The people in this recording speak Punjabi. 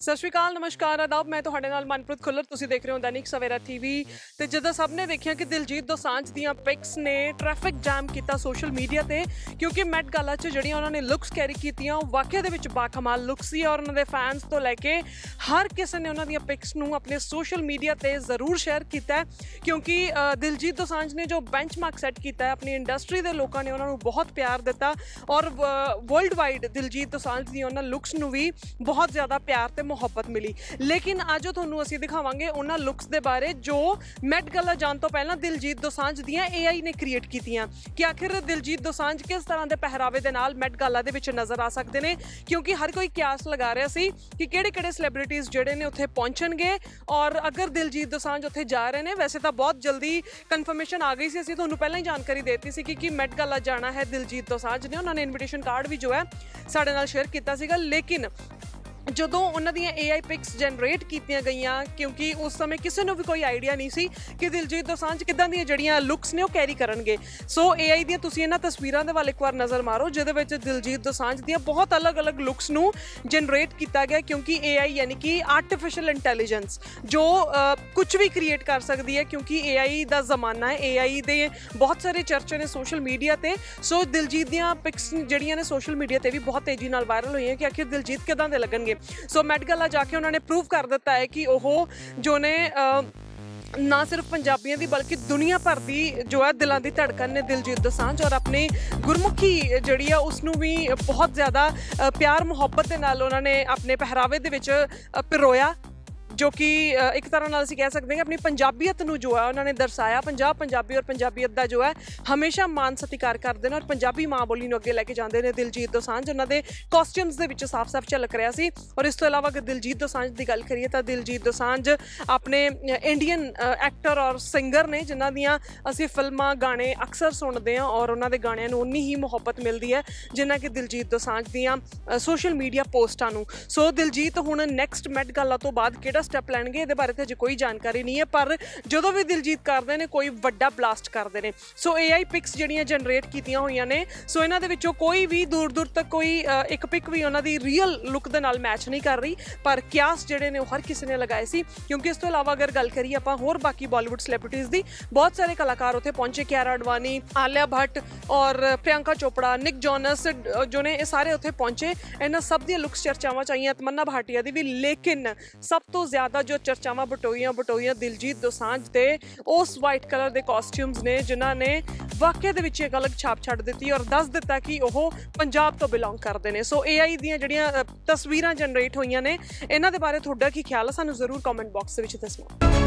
ਸਤਿ ਸ਼੍ਰੀ ਅਕਾਲ, ਨਮਸਕਾਰ, ਆਦਾਬ। ਮੈਂ ਤੁਹਾਡੇ ਨਾਲ ਮਨਪ੍ਰੀਤ ਖੁੱਲਰ। ਤੁਸੀਂ ਦੇਖ ਰਹੇ ਹੋ ਦੈਨਿਕ ਸਵੇਰਾ ਟੀਵੀ ਤੇ ਜਦੋਂ ਸਭ ਨੇ ਦੇਖਿਆ ਕਿ ਦਿਲਜੀਤ ਦੋਸਾਂਝ ਦੀਆਂ ਪਿਕਸ ਨੇ ਟ੍ਰੈਫਿਕ ਜਾਮ ਕੀਤਾ ਸੋਸ਼ਲ ਮੀਡੀਆ ਤੇ, ਕਿਉਂਕਿ ਮੈਟ ਗਾਲਾ 'ਚ ਜਿਹੜੀਆਂ ਉਹਨਾਂ ਨੇ ਲੁੱਕਸ ਕੈਰੀ ਕੀਤੀਆਂ, ਉਹ ਵਾਕਿਆ ਦੇ ਵਿੱਚ ਬਾਕਮਾਲ ਲੁੱਕਸ ਸੀ ਔਰ ਉਹਨਾਂ ਦੇ ਫੈਨਸ ਤੋਂ ਲੈ ਕੇ ਹਰ ਕਿਸੇ ਨੇ ਉਹਨਾਂ ਦੀਆਂ ਪਿਕਸ ਨੂੰ ਆਪਣੇ ਸੋਸ਼ਲ ਮੀਡੀਆ ਤੇ ਜ਼ਰੂਰ ਸ਼ੇਅਰ ਕੀਤਾ ਕਿਉਂਕਿ ਦਿਲਜੀਤ ਦੋਸਾਂਝ ਨੇ ਜੋ ਬੈਂਚਮਾਰਕ ਸੈੱਟ ਕੀਤਾ ਹੈ, ਆਪਣੀ ਇੰਡਸਟਰੀ ਦੇ ਲੋਕਾਂ ਨੇ ਉਹਨਾਂ ਨੂੰ ਬਹੁਤ ਪਿਆਰ ਦਿੱਤਾ ਔਰ ਵਰਲਡ ਵਾਈਡ ਦਿਲਜੀਤ ਦੋਸਾਂਝ ਦੀਆਂ ਉਹਨਾਂ ਲੁੱਕਸ ਨੂੰ ਵੀ ਬਹੁਤ ਜ਼ਿਆਦਾ ਪਿਆਰ ਤੇ ਮੁਹੱਬਤ ਮਿਲੀ। ਲੇਕਿਨ ਅੱਜ ਉਹ ਤੁਹਾਨੂੰ ਅਸੀਂ ਦਿਖਾਵਾਂਗੇ ਉਹਨਾਂ ਲੁੱਕਸ ਦੇ ਬਾਰੇ ਜੋ ਮੈਟ ਗਾਲਾ ਜਾਣ ਤੋਂ ਪਹਿਲਾਂ ਦਿਲਜੀਤ ਦੋਸਾਂਝ ਦੀਆਂ AI ਨੇ ਕ੍ਰੀਏਟ ਕੀਤੀਆਂ। ਕਿ ਆਖਿਰ ਦਿਲਜੀਤ ਦੋਸਾਂਝ ਕਿਸ ਤਰ੍ਹਾਂ ਦੇ ਪਹਿਰਾਵੇ ਦੇ ਨਾਲ ਮੈਟ ਗਾਲਾ ਦੇ ਵਿੱਚ ਨਜ਼ਰ ਆ ਸਕਦੇ ਨੇ? ਕਿਉਂਕਿ ਹਰ ਕੋਈ ਕਿਆਸ ਲਗਾ ਰਿਹਾ ਸੀ ਕਿ ਕਿਹੜੇ-ਕਿਹੜੇ ਸੈਲੀਬ੍ਰਿਟੀਜ਼ ਜਿਹੜੇ ਨੇ ਉੱਥੇ ਪਹੁੰਚਣਗੇ। ਔਰ ਅਗਰ ਦਿਲਜੀਤ ਦੋਸਾਂਝ ਉੱਥੇ ਜਾ ਰਹੇ ਨੇ, ਵੈਸੇ ਤਾਂ ਬਹੁਤ ਜਲਦੀ ਕਨਫਰਮੇਸ਼ਨ ਆ ਗਈ ਸੀ। ਅਸੀਂ ਤੁਹਾਨੂੰ ਪਹਿਲਾਂ ਹੀ ਜਾਣਕਾਰੀ ਦੇ ਦਿੱਤੀ ਸੀ ਕਿ ਕਿ ਮੈਟ ਗਾਲਾ ਜਾਣਾ ਹੈ ਦਿਲਜੀਤ ਦੋਸਾਂਝ ਨੇ। ਉਹਨਾਂ ਨੇ ਇਨਵੀਟੇਸ਼ਨ ਕਾਰਡ ਵੀ ਜੋ ਹੈ ਸਾਡੇ ਨਾਲ ਸ਼ੇਅਰ ਕੀਤਾ ਸੀਗਾ। ਲੇਕਿਨ ਜਦੋਂ ਉਹਨਾਂ ਦੀਆਂ AI ਪਿਕਸ ਜਨਰੇਟ ਕੀਤੀਆਂ ਗਈਆਂ, ਕਿਉਂਕਿ ਉਸ ਸਮੇਂ ਕਿਸੇ ਨੂੰ ਵੀ ਕੋਈ ਆਈਡੀਆ ਨਹੀਂ ਸੀ ਕਿ ਦਿਲਜੀਤ ਦੋਸਾਂਝ ਕਿਦਾਂ ਦੀਆਂ ਜਿਹੜੀਆਂ ਲੁੱਕਸ ਨੇ ਉਹ ਕੈਰੀ ਕਰਨਗੇ। ਸੋ AI ਦੀਆਂ ਤੁਸੀਂ ਇਹਨਾਂ ਤਸਵੀਰਾਂ ਦੇ ਵੱਲ ਇੱਕ ਵਾਰ ਨਜ਼ਰ ਮਾਰੋ, ਜਿਹਦੇ ਵਿੱਚ ਦਿਲਜੀਤ ਦੋਸਾਂਝ ਦੀਆਂ ਬਹੁਤ ਅਲੱਗ-ਅਲੱਗ ਲੁੱਕਸ ਨੂੰ ਜਨਰੇਟ ਕੀਤਾ ਗਿਆ, ਕਿਉਂਕਿ AI ਯਾਨੀ ਕਿ ਆਰਟੀਫੀਸ਼ੀਅਲ ਇੰਟੈਲੀਜੈਂਸ ਜੋ ਕੁਝ ਵੀ ਕ੍ਰੀਏਟ ਕਰ ਸਕਦੀ ਹੈ, ਕਿਉਂਕਿ AI ਦਾ ਜ਼ਮਾਨਾ ਹੈ AI ਦੇ ਬਹੁਤ ਸਾਰੇ ਚਰਚੇ ਨੇ ਸੋਸ਼ਲ ਮੀਡੀਆ ਤੇ। ਸੋ ਦਿਲਜੀਤ ਦੀਆਂ ਪਿਕਸ ਜਿਹੜੀਆਂ ਨੇ ਸੋਸ਼ਲ ਮੀਡੀਆ ਤੇ ਵੀ ਬਹੁਤ ਤੇਜ਼ੀ ਨਾਲ ਵਾਇਰਲ ਹੋਈਆਂ ਕਿ ਆਖਿਰ ਦਿਲਜੀਤ ਕਿਦਾਂ ਦੇ ਲੱਗਣਗੇ। ਸੋ ਮੈਡਗਲਾ ਜਾ ਕੇ ਉਹਨਾਂ ਨੇ ਪ੍ਰੂਵ ਕਰ ਦਿੱਤਾ ਹੈ ਕਿ ਉਹ ਜੋ ਨੇ ਨਾ ਸਿਰਫ ਪੰਜਾਬੀਆਂ ਦੀ ਬਲਕਿ ਦੁਨੀਆ ਭਰ ਦੀ ਜੋ ਹੈ ਦਿਲਾਂ ਦੀ ਧੜਕਨ ਨੇ ਦਿਲਜੀਤ ਦੋਸਾਂਝ ਔਰ ਆਪਣੀ ਗੁਰਮੁਖੀ ਜਿਹੜੀ ਆ ਉਸ ਨੂੰ ਵੀ ਬਹੁਤ ਜ਼ਿਆਦਾ ਅ, ਪਿਆਰ ਮੁਹੱਬਤ ਦੇ ਨਾਲ ਉਹਨਾਂ ਨੇ ਆਪਣੇ ਪਹਿਰਾਵੇ ਦੇ ਵਿੱਚ ਪਿਰੋਇਆ। ਜੋ ਕਿ ਇੱਕ ਤਰ੍ਹਾਂ ਨਾਲ ਅਸੀਂ ਕਹਿ ਸਕਦੇ ਹਾਂ ਕਿ ਆਪਣੀ ਪੰਜਾਬੀਅਤ ਨੂੰ ਜੋ ਹੈ ਉਹਨਾਂ ਨੇ ਦਰਸਾਇਆ। ਪੰਜਾਬ ਪੰਜਾਬੀ ਔਰ ਪੰਜਾਬੀਅਤ ਦਾ ਜੋ ਹੈ, ਹਮੇਸ਼ਾ ਮਾਨ ਸਤਿਕਾਰ ਕਰਦੇ ਨੇ ਔਰ ਪੰਜਾਬੀ ਮਾਂ ਬੋਲੀ ਨੂੰ ਅੱਗੇ ਲੈ ਕੇ ਜਾਂਦੇ ਨੇ ਦਿਲਜੀਤ ਦੋਸਾਂਝ ਉਹਨਾਂ ਦੇ ਕਾਸਟਿਊਮਸ ਦੇ ਵਿੱਚ ਸਾਫ਼-ਸਾਫ਼ ਝਲਕ ਰਿਹਾ ਸੀ। ਔਰ ਇਸ ਤੋਂ ਇਲਾਵਾ ਅਗਰ ਦਿਲਜੀਤ ਦੋਸਾਂਝ ਦੀ ਗੱਲ ਕਰੀਏ ਤਾਂ ਦਿਲਜੀਤ ਦੋਸਾਂਝ ਆਪਣੇ ਇੰਡੀਅਨ ਐਕਟਰ ਔਰ ਸਿੰਗਰ ਨੇ, ਜਿਨ੍ਹਾਂ ਦੀਆਂ ਅਸੀਂ ਫਿਲਮਾਂ, ਗਾਣੇ ਅਕਸਰ ਸੁਣਦੇ ਹਾਂ ਔਰ ਉਹਨਾਂ ਦੇ ਗਾਣਿਆਂ ਨੂੰ ਉਨੀ ਹੀ ਮੁਹੱਬਤ ਮਿਲਦੀ ਹੈ, ਜਿੰਨਾ ਕਿ ਦਿਲਜੀਤ ਦੋਸਾਂਝ ਦੀਆਂ ਸੋਸ਼ਲ ਮੀਡੀਆ ਪੋਸਟਾਂ ਨੂੰ। ਸੋ ਦਿਲਜੀਤ, ਹੁਣ ਨੈਕਸਟ ਮੈਟ ਗਾਲਾ ਤੋਂ ਬਾਅਦ ਕਿਹੜਾ ਸਟੈਪ ਲੈਣਗੇ, ਇਹਦੇ ਬਾਰੇ ਤੇ ਅਜੇ ਕੋਈ ਜਾਣਕਾਰੀ ਨਹੀਂ ਹੈ, ਪਰ ਜਦੋਂ ਵੀ ਦਿਲਜੀਤ ਕਰਦੇ ਨੇ, ਕੋਈ ਵੱਡਾ ਬਲਾਸਟ ਕਰਦੇ ਨੇ। ਸੋ AI ਪਿਕਸ ਜਿਹੜੀਆਂ ਜਨਰੇਟ ਕੀਤੀਆਂ ਹੋਈਆਂ ਨੇ ਸੋ ਇਹਨਾਂ ਦੇ ਵਿੱਚੋਂ ਕੋਈ ਵੀ ਦੂਰ ਦੂਰ ਤੱਕ ਕੋਈ ਇੱਕ ਪਿਕ ਵੀ ਉਹਨਾਂ ਦੀ ਰੀਅਲ ਲੁੱਕ ਦੇ ਨਾਲ ਮੈਚ ਨਹੀਂ ਕਰ ਰਹੀ, ਪਰ ਕਿਆਸ ਜਿਹੜੇ ਨੇ ਉਹ ਹਰ ਕਿਸੇ ਨੇ ਲਗਾਏ ਸੀ, ਕਿਉਂਕਿ ਇਸ ਤੋਂ ਇਲਾਵਾ ਅਗਰ ਗੱਲ ਕਰੀਏ ਆਪਾਂ ਹੋਰ ਬਾਕੀ ਬਾਲੀਵੁੱਡ ਸੈਲੀਬ੍ਰਿਟੀਜ਼ ਦੀ, ਬਹੁਤ ਸਾਰੇ ਕਲਾਕਾਰ ਉੱਥੇ ਪਹੁੰਚੇ, ਕਿਆਰਾ ਅਡਵਾਨੀ, ਆਲਿਆ ਭੱਟ ਔਰ ਪ੍ਰਿਯੰਕਾ ਚੋਪੜਾ, ਨਿਕ ਜੋਨਸ ਜੋ ਨੇ ਇਹ ਸਾਰੇ ਉੱਥੇ ਪਹੁੰਚੇ। ਇਹਨਾਂ ਸਭ ਦੀਆਂ ਲੁੱਕਸ ਚਰਚਾਵਾਂ ਚਾਹੀਆਂ ਤਮੰਨਾ ਭਾਟੀਆ ਦੀ ਵੀ, ਲੇਕਿਨ ਸਭ ਤੋਂ ਜ਼ਿਆਦਾ ਜੋ ਚਰਚਾਵਾਂ ਬਟੋਈਆਂ ਬਟੋਈਆਂ ਦਿਲਜੀਤ ਦੋਸਾਂਝ ਤੇ ਉਸ ਵਾਈਟ ਕਲਰ ਦੇ ਕਾਸਟਿਊਮਸ ਨੇ, ਜਿਨ੍ਹਾਂ ਨੇ ਵਾਕਿਆ ਦੇ ਵਿੱਚ ਇੱਕ ਅਲੱਗ ਛਾਪ ਛੱਡ ਦਿੱਤੀ ਔਰ ਦੱਸ ਦਿੱਤਾ ਕਿ ਉਹ ਪੰਜਾਬ ਤੋਂ ਬਿਲੋਂਗ ਕਰਦੇ ਨੇ। ਸੋ AI ਦੀਆਂ ਜਿਹੜੀਆਂ ਤਸਵੀਰਾਂ ਜਨਰੇਟ ਹੋਈਆਂ ਨੇ, ਇਹਨਾਂ ਦੇ ਬਾਰੇ ਤੁਹਾਡਾ ਕੀ ਖਿਆਲ ਹੈ ਸਾਨੂੰ ਜ਼ਰੂਰ ਕਮੈਂਟ ਬਾਕਸ ਦੇ ਵਿੱਚ ਦੱਸਣਾ